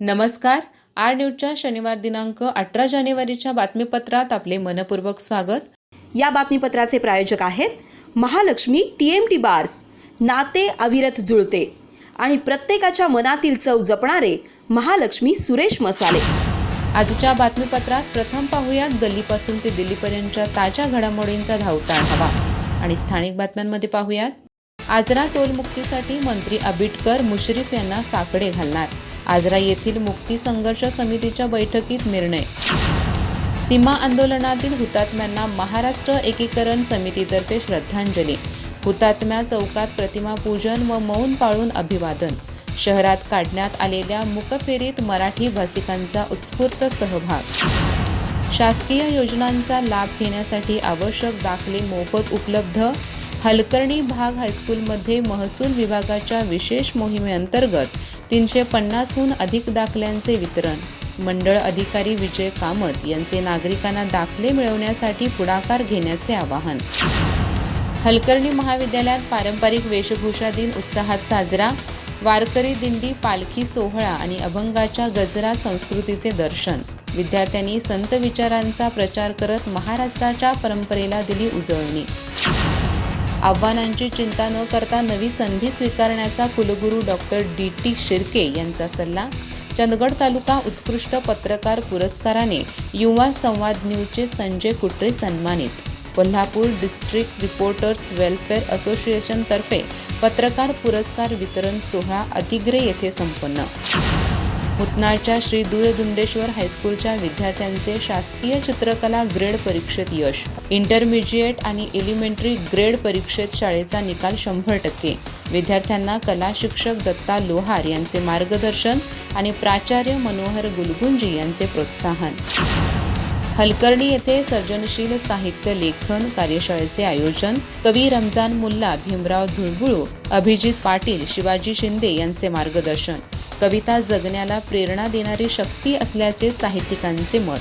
नमस्कार. आर न्यूजच्या शनिवार दिनांक अठरा जानेवारीच्या बातमीपत्रात आपले मनपूर्वक स्वागत. या बातमीपत्राचे प्रायोजक आहेत Mahalakshmi T M T bars नाते अविरत जुळते आणि प्रत्येकाच्या मनातील चव जपणारे महालक्ष्मी सुरेश मसाले. आजच्या बातमीपत्रात प्रथम पाहूयात गल्लीपासून ते दिल्लीपर्यंतच्या ताज्या घडामोडींचा धावता आढावा आणि स्थानिक बातम्यांमध्ये पाहूयात आजरा टोलमुक्तीसाठी मंत्री आबिटकर मुश्रीफ यांना साकडे घालणार. आजरा येथील मुक्ती संघर्ष समितीच्या बैठकीत निर्णय. सीमा आंदोलनातील हुतात्म्यांना महाराष्ट्र एकीकरण समितीतर्फे श्रद्धांजली. हुतात्म्या चौकात प्रतिमा पूजन व मौन पाळून अभिवादन. शहरात काढण्यात आलेल्या मुकफेरीत मराठी भाषिकांचा उत्स्फूर्त सहभाग. शासकीय योजनांचा लाभ घेण्यासाठी आवश्यक दाखले मोफत उपलब्ध. हलकर्णी भाग हायस्कूलमध्ये महसूल विभागाच्या विशेष मोहिमेअंतर्गत तीनशे पन्नासहून अधिक दाखल्यांचे वितरण. मंडळ अधिकारी विजय कामत यांचे नागरिकांना दाखले मिळवण्यासाठी पुढाकार घेण्याचे आवाहन. हलकर्णी महाविद्यालयात पारंपरिक वेशभूषा दिन उत्साहात साजरा वारकरी दिंडी पालखी सोहळा आणि अभंगाच्या गजरात संस्कृतीचे दर्शन. विद्यार्थ्यांनी संत विचारांचा प्रचार करत महाराष्ट्राच्या परंपरेला दिली उजळणी. आव्हानांची चिंता न करता नवी संधी स्वीकारण्याचा कुलगुरू डॉक्टर डी. टी. शिर्के यांचा सल्ला चंदगड तालुका उत्कृष्ट पत्रकार पुरस्काराने युवा संवाद न्यूजचे संजय कुट्रे सन्मानित. कोल्हापूर डिस्ट्रिक्ट रिपोर्टर्स वेलफेअर असोसिएशनतर्फे पत्रकार पुरस्कार वितरण सोहळा अतिग्रे येथे संपन्न. मुतनाळच्या श्री दूरदुंडेश्वर हायस्कूलच्या विद्यार्थ्यांचे शासकीय चित्रकला ग्रेड परीक्षेत यश. इंटरमिजिएट आणि एलिमेंटरी ग्रेड परीक्षेत शाळेचा निकाल शंभर टक्के. विद्यार्थ्यांना कला शिक्षक दत्ता लोहार यांचे मार्गदर्शन आणि प्राचार्य मनोहर गुलगुंजी यांचे प्रोत्साहन. हलकर्णी येथे सर्जनशील साहित्य लेखन कार्यशाळेचे आयोजन कवी रमजान मुल्ला भीमराव धुळबुळू अभिजित पाटील शिवाजी शिंदे यांचे मार्गदर्शन. कविता जगण्याला प्रेरणा देणारी शक्ती असल्याचे साहित्यिकांचे मत.